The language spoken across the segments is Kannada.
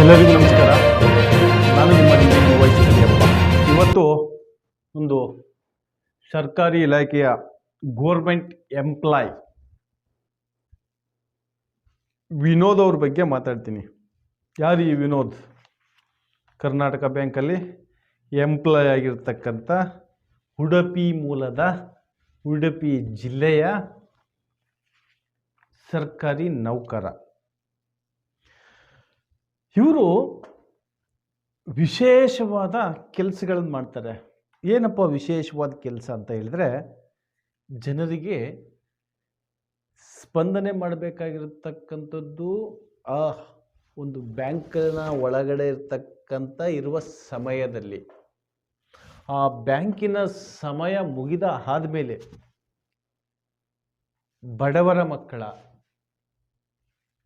ಎಲ್ಲರಿಗೂ ನಮಸ್ಕಾರ. ನಾನು ನಿಮ್ಮ ನಿಮ್ಮ ವಹಿಸಿದ್ದೇನೆ ಇವತ್ತು ಒಂದು ಸರ್ಕಾರಿ ಇಲಾಖೆಯ ಗೋರ್ಮೆಂಟ್ ಎಂಪ್ಲಾಯ್ ವಿನೋದ್ ಅವ್ರ ಬಗ್ಗೆ ಮಾತಾಡ್ತೀನಿ. ಯಾರು ಈ ವಿನೋದ್? ಕರ್ನಾಟಕ ಬ್ಯಾಂಕಲ್ಲಿ ಎಂಪ್ಲಾಯ್ ಆಗಿರ್ತಕ್ಕಂಥ ಉಡುಪಿ ಮೂಲದ ಉಡುಪಿ ಜಿಲ್ಲೆಯ ಸರ್ಕಾರಿ ನೌಕರ. ಇವರು ವಿಶೇಷವಾದ ಕೆಲಸಗಳನ್ನು ಮಾಡ್ತಾರೆ. ಏನಪ್ಪ ವಿಶೇಷವಾದ ಕೆಲಸ ಅಂತ ಹೇಳಿದ್ರೆ, ಜನರಿಗೆ ಸ್ಪಂದನೆ ಮಾಡಬೇಕಾಗಿರತಕ್ಕಂಥದ್ದು, ಆ ಒಂದು ಬ್ಯಾಂಕ್ನ ಒಳಗಡೆ ಇರ್ತಕ್ಕಂಥ ಇರುವ ಸಮಯದಲ್ಲಿ. ಆ ಬ್ಯಾಂಕಿನ ಸಮಯ ಮುಗಿದ ಆದಮೇಲೆ ಬಡವರ ಮಕ್ಕಳ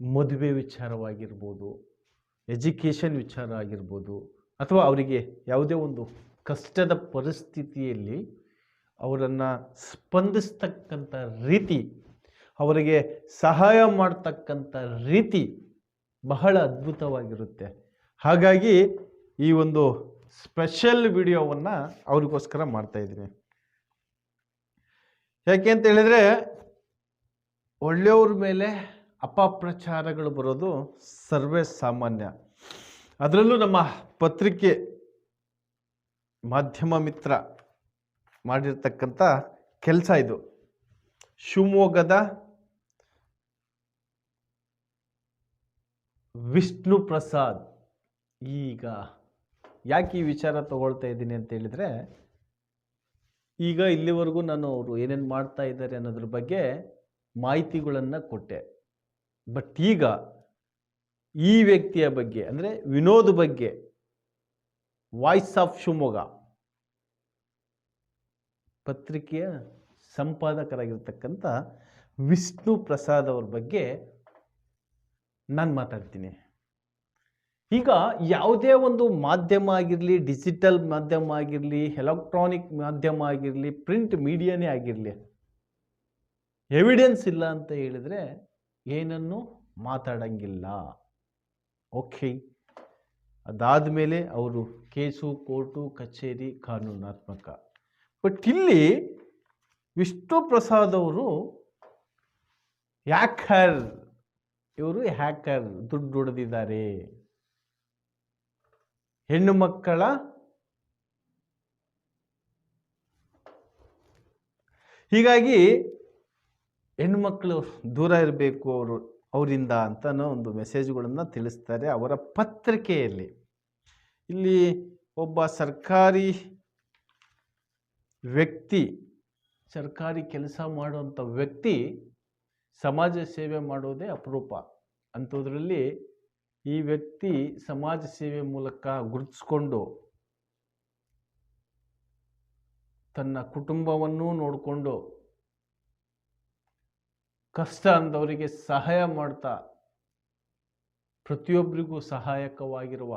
ಮದುವೆ ವಿಚಾರವಾಗಿರ್ಬೋದು ಎಜುಕೇಷನ್ ವಿಚಾರ ಆಗಿರ್ಬೋದು ಅಥವಾ ಅವರಿಗೆ ಯಾವುದೇ ಒಂದು ಕಷ್ಟದ ಪರಿಸ್ಥಿತಿಯಲ್ಲಿ ಅವರನ್ನು ಸ್ಪಂದಿಸ್ತಕ್ಕಂಥ ರೀತಿ, ಅವರಿಗೆ ಸಹಾಯ ಮಾಡ್ತಕ್ಕಂಥ ರೀತಿ ಬಹಳ ಅದ್ಭುತವಾಗಿರುತ್ತೆ. ಹಾಗಾಗಿ ಈ ಒಂದು ಸ್ಪೆಷಲ್ ವಿಡಿಯೋವನ್ನು ಅವ್ರಿಗೋಸ್ಕರ ಮಾಡ್ತಾಯಿದ್ದೀನಿ ಯಾಕೆ ಅಂತ ಹೇಳಿದರೆ, ಒಳ್ಳೆಯವ್ರ ಮೇಲೆ ಅಪಪ್ರಚಾರಗಳು ಬರೋದು ಸರ್ವೇ ಸಾಮಾನ್ಯ. ಅದರಲ್ಲೂ ನಮ್ಮ ಪತ್ರಿಕೆ ಮಾಧ್ಯಮ ಮಿತ್ರ ಮಾಡಿರ್ತಕ್ಕಂಥ ಕೆಲಸ ಇದು. ಶಿವಮೊಗ್ಗದ ವಿಷ್ಣು ಪ್ರಸಾದ್. ಈಗ ಯಾಕೆ ಈ ವಿಚಾರ ತಗೊಳ್ತಾ ಇದ್ದೀನಿ ಅಂತ ಹೇಳಿದರೆ, ಈಗ ಇಲ್ಲಿವರೆಗೂ ನಾನು ಅವರು ಏನೇನು ಮಾಡ್ತಾ ಇದ್ದಾರೆ ಅನ್ನೋದ್ರ ಬಗ್ಗೆ ಮಾಹಿತಿಗಳನ್ನು ಕೊಟ್ಟೆ. ಬಟ್ ಈಗ ಈ ವ್ಯಕ್ತಿಯ ಬಗ್ಗೆ, ಅಂದರೆ ವಿನೋದ್ ಬಗ್ಗೆ ವಾಯ್ಸ್ ಆಫ್ ಶಿವಮೊಗ್ಗ, ಪತ್ರಿಕೆಯ ಸಂಪಾದಕರಾಗಿರ್ತಕ್ಕಂಥ ವಿಷ್ಣು ಪ್ರಸಾದ್ ಅವ್ರ ಬಗ್ಗೆ ನಾನು ಮಾತಾಡ್ತೀನಿ. ಈಗ ಯಾವುದೇ ಒಂದು ಮಾಧ್ಯಮ ಆಗಿರಲಿ, ಡಿಜಿಟಲ್ ಮಾಧ್ಯಮ ಆಗಿರಲಿ, ಎಲೆಕ್ಟ್ರಾನಿಕ್ ಮಾಧ್ಯಮ ಆಗಿರಲಿ, ಪ್ರಿಂಟ್ ಮೀಡಿಯಾನೇ ಆಗಿರಲಿ, ಎವಿಡೆನ್ಸ್ ಇಲ್ಲ ಅಂತ ಹೇಳಿದರೆ ಏನನ್ನು ಮಾತಾಡಂಗಿಲ್ಲ. ಓಕೆ. ಅದಾದ ಮೇಲೆ ಅವರು ಕೇಸು, ಕೋರ್ಟು, ಕಚೇರಿ ಕಾನೂನಾತ್ಮಕ. ಬಟ್ ಇಲ್ಲಿ ವಿಷ್ಣು ಪ್ರಸಾದ್ ಅವರು ಹ್ಯಾಕರ್, ಇವರು ಹ್ಯಾಕರ್, ದುಡ್ಡು ಹೊಡೆದಿದ್ದಾರೆ. ಹೆಣ್ಣು ಮಕ್ಕಳ ಹೀಗಾಗಿ ಹೆಣ್ಮಕ್ಳು ದೂರ ಇರಬೇಕು ಅವರು, ಅವರಿಂದ ಅಂತ ಒಂದು ಮೆಸೇಜ್ಗಳನ್ನು ತಿಳಿಸ್ತಾರೆ ಅವರ ಪತ್ರಿಕೆಯಲ್ಲಿ. ಇಲ್ಲಿ ಒಬ್ಬ ಸರ್ಕಾರಿ ವ್ಯಕ್ತಿ, ಸರ್ಕಾರಿ ಕೆಲಸ ಮಾಡುವಂಥ ವ್ಯಕ್ತಿ ಸಮಾಜ ಸೇವೆ ಮಾಡೋದೇ ಅಪರೂಪ. ಅಂಥದ್ರಲ್ಲಿ ಈ ವ್ಯಕ್ತಿ ಸಮಾಜ ಸೇವೆ ಮೂಲಕ ಗುರುತಿಸ್ಕೊಂಡು ತನ್ನ ಕುಟುಂಬವನ್ನೂ ನೋಡಿಕೊಂಡು ಕಷ್ಟ ಅಂದವರಿಗೆ ಸಹಾಯ ಮಾಡ್ತಾ ಪ್ರತಿಯೊಬ್ಬರಿಗೂ ಸಹಾಯಕವಾಗಿರುವ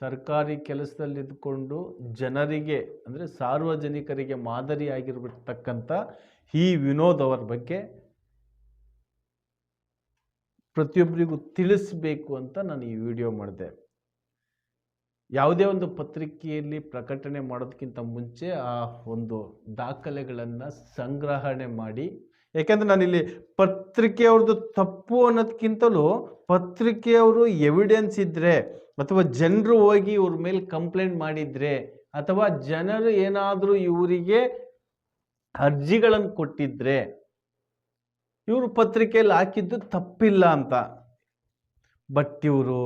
ಸರ್ಕಾರಿ ಕೆಲಸದಲ್ಲಿದ್ದುಕೊಂಡು ಜನರಿಗೆ, ಅಂದರೆ ಸಾರ್ವಜನಿಕರಿಗೆ ಮಾದರಿಯಾಗಿರತಕ್ಕಂಥ ಈ ವಿನೋದ್ ಅವರ ಬಗ್ಗೆ ಪ್ರತಿಯೊಬ್ಬರಿಗೂ ತಿಳಿಸ್ಬೇಕು ಅಂತ ನಾನು ಈ ವಿಡಿಯೋ ಮಾಡಿದೆ. ಯಾವುದೇ ಒಂದು ಪತ್ರಿಕೆಯಲ್ಲಿ ಪ್ರಕಟಣೆ ಮಾಡೋದಕ್ಕಿಂತ ಮುಂಚೆ ಆ ಒಂದು ದಾಖಲೆಗಳನ್ನು ಸಂಗ್ರಹಣೆ ಮಾಡಿ ಯಾಕೆಂದ್ರೆ ನಾನಿಲ್ಲಿ ಪತ್ರಿಕೆಯವ್ರದ್ದು ತಪ್ಪು ಅನ್ನೋದಕ್ಕಿಂತಲೂ ಪತ್ರಿಕೆಯವರು ಎವಿಡೆನ್ಸ್ ಇದ್ದರೆ ಅಥವಾ ಜನರು ಹೋಗಿ ಇವ್ರ ಮೇಲೆ ಕಂಪ್ಲೇಂಟ್ ಮಾಡಿದ್ರೆ ಅಥವಾ ಜನರು ಏನಾದರೂ ಇವರಿಗೆ ಅರ್ಜಿಗಳನ್ನು ಕೊಟ್ಟಿದ್ರೆ ಇವರು ಪತ್ರಿಕೆಯಲ್ಲಿ ಹಾಕಿದ್ದು ತಪ್ಪಿಲ್ಲ ಅಂತ. ಬಟ್ ಇವರು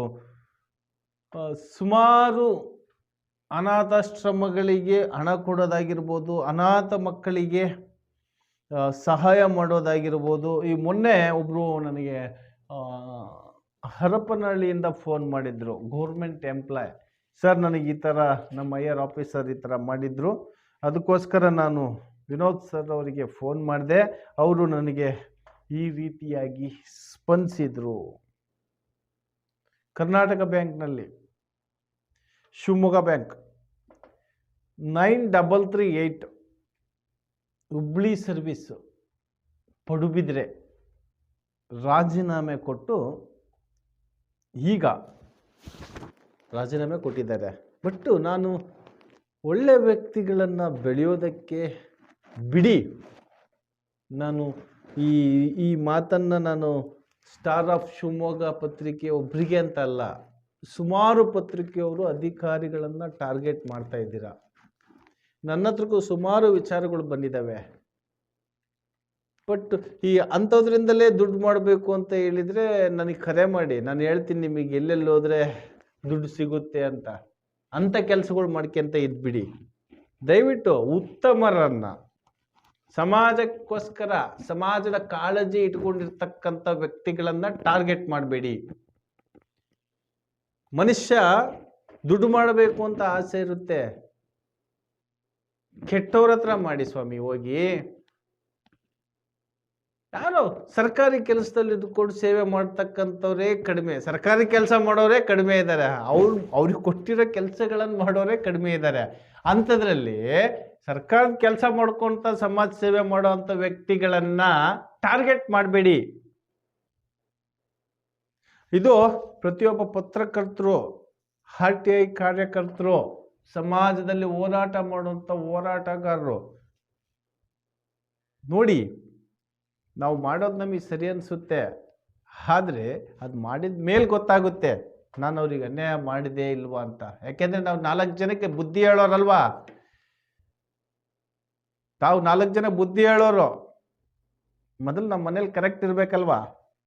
ಸುಮಾರು ಅನಾಥಾಶ್ರಮಗಳಿಗೆ ಹಣ ಕೊಡೋದಾಗಿರ್ಬೋದು, ಅನಾಥ ಮಕ್ಕಳಿಗೆ ಸಹಾಯ ಮಾಡೋದಾಗಿರ್ಬೋದು. ಈ ಮೊನ್ನೆ ಒಬ್ಬರು ನನಗೆ ಹರಪನಹಳ್ಳಿಯಿಂದ ಫೋನ್ ಮಾಡಿದ್ರು, ಗೌರ್ಮೆಂಟ್ ಎಂಪ್ಲಾಯ್. ಸರ್, ನನಗೆ ಈ ಥರ ನಮ್ಮ ಐ ಆರ್ ಆಫೀಸರ್ ಈ ಥರ ಮಾಡಿದ್ರು. ಅದಕ್ಕೋಸ್ಕರ ನಾನು ವಿನೋದ್ ಸರ್ ಅವರಿಗೆ ಫೋನ್ ಮಾಡಿದೆ. ಅವರು ನನಗೆ ಈ ರೀತಿಯಾಗಿ ಸ್ಪಂದಿಸಿದರು. ಕರ್ನಾಟಕ ಬ್ಯಾಂಕ್ನಲ್ಲಿ, Shivamogga bank, nine double three eight Hubli service Padubidri ರಾಜೀನಾಮೆ ಕೊಟ್ಟು ಈಗ ರಾಜೀನಾಮೆ ಕೊಟ್ಟಿದ್ದಾರೆ. ಬಟ್ ನಾನು ಒಳ್ಳೆ ವ್ಯಕ್ತಿಗಳನ್ನು ಬೆಳೆಯೋದಕ್ಕೆ ಬಿಡಿ. ನಾನು ಈ ಈ ಮಾತನ್ನು ನಾನು ಸ್ಟಾರ್ ಆಫ್ ಶಿವಮೊಗ್ಗ ಪತ್ರಿಕೆ ಒಬ್ಬರಿಗೆ ಅಂತ ಅಲ್ಲ, ಸುಮಾರು ಪತ್ರಿಕೆಯವರು ಅಧಿಕಾರಿಗಳನ್ನು ಟಾರ್ಗೆಟ್ ಮಾಡ್ತಾ ಇದ್ದೀರಾ. ನನ್ನ ಹತ್ರಕ್ಕೂ ಸುಮಾರು ವಿಚಾರಗಳು ಬಂದಿದ್ದಾವೆ. ಬಟ್ ಈ ಅಂಥದ್ರಿಂದಲೇ ದುಡ್ಡು ಮಾಡಬೇಕು ಅಂತ ಹೇಳಿದರೆ ನನಗೆ ಕರೆ ಮಾಡಿ, ನಾನು ಹೇಳ್ತೀನಿ ನಿಮಗೆ ಎಲ್ಲೆಲ್ಲಿ ಹೋದರೆ ದುಡ್ಡು ಸಿಗುತ್ತೆ ಅಂತ. ಅಂಥ ಕೆಲಸಗಳು ಮಾಡ್ಕೊಂತ ಇದ್ಬಿಡಿ. ದಯವಿಟ್ಟು ಉತ್ತಮರನ್ನು, ಸಮಾಜಕ್ಕೋಸ್ಕರ, ಸಮಾಜದ ಕಾಳಜಿ ಇಟ್ಕೊಂಡಿರ್ತಕ್ಕಂಥ ವ್ಯಕ್ತಿಗಳನ್ನು ಟಾರ್ಗೆಟ್ ಮಾಡಬೇಡಿ. ಮನುಷ್ಯ ದುಡ್ಡು ಮಾಡಬೇಕು ಅಂತ ಆಸೆ ಇರುತ್ತೆ. ಕೆಟ್ಟವ್ರ ಹತ್ರ ಮಾಡಿ ಸ್ವಾಮಿ, ಹೋಗಿ. ಯಾರು ಸರ್ಕಾರಿ ಕೆಲಸದಲ್ಲಿ ಇದ್ಕೊಂಡು ಸೇವೆ ಮಾಡ್ತಕ್ಕಂಥವ್ರೇ ಕಡಿಮೆ, ಸರ್ಕಾರಿ ಕೆಲಸ ಮಾಡೋರೇ ಕಡಿಮೆ ಇದ್ದಾರೆ. ಅವ್ರು, ಅವ್ರಿಗೆ ಕೊಟ್ಟಿರೋ ಕೆಲಸಗಳನ್ನು ಮಾಡೋರೇ ಕಡಿಮೆ ಇದ್ದಾರೆ. ಅಂಥದ್ರಲ್ಲಿ ಸರ್ಕಾರದ ಕೆಲಸ ಮಾಡ್ಕೊಂತ ಸಮಾಜ ಸೇವೆ ಮಾಡೋವಂಥ ವ್ಯಕ್ತಿಗಳನ್ನ ಟಾರ್ಗೆಟ್ ಮಾಡಬೇಡಿ. ಇದು ಪ್ರತಿಯೊಬ್ಬ ಪತ್ರಕರ್ತರು, ಆರ್ ಟಿ ಐ ಕಾರ್ಯಕರ್ತರು ಸಮಾಜದಲ್ಲಿ ಹೋರಾಟ ಮಾಡುವಂಥ ಹೋರಾಟಗಾರರು. ನೋಡಿ, ನಾವು ಮಾಡೋದು ನಮಗೆ ಸರಿ ಅನಿಸುತ್ತೆ. ಆದರೆ ಅದು ಮಾಡಿದ ಮೇಲೆ ಗೊತ್ತಾಗುತ್ತೆ. ನಾನು ಅವ್ರಿಗೆ ಅನ್ಯಾಯ ಮಾಡಿದೆ ಇಲ್ವಾ ಅಂತ. ಯಾಕೆಂದರೆ ನಾವು ನಾಲ್ಕು ಜನಕ್ಕೆ ಬುದ್ಧಿ ಹೇಳೋರಲ್ವಾ? ತಾವು ನಾಲ್ಕು ಜನ ಬುದ್ಧಿ ಹೇಳೋರು. ಮೊದಲು ನಮ್ಮ ಮನೇಲಿ ಕರೆಕ್ಟ್ ಇರಬೇಕಲ್ವಾ?